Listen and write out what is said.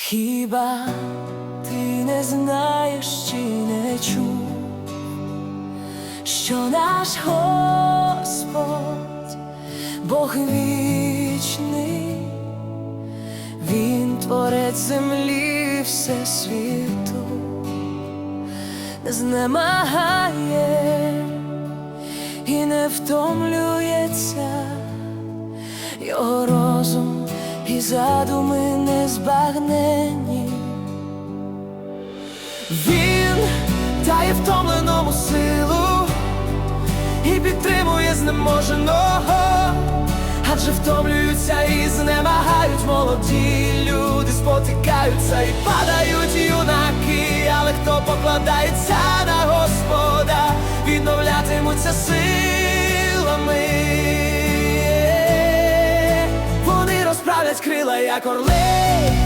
Хіба ти не знаєш чи не чув, що наш Господь, Бог вічний, Він творець землі всесвіту, не знемагає і не втомлюється. Його розум і задуми незбагненні. Він дає втомленому силу і підтримує знеможеного, адже втомлюються і знемагають молоді люди, спотикаються і падають юнаки, але хто покладається крила, як орли,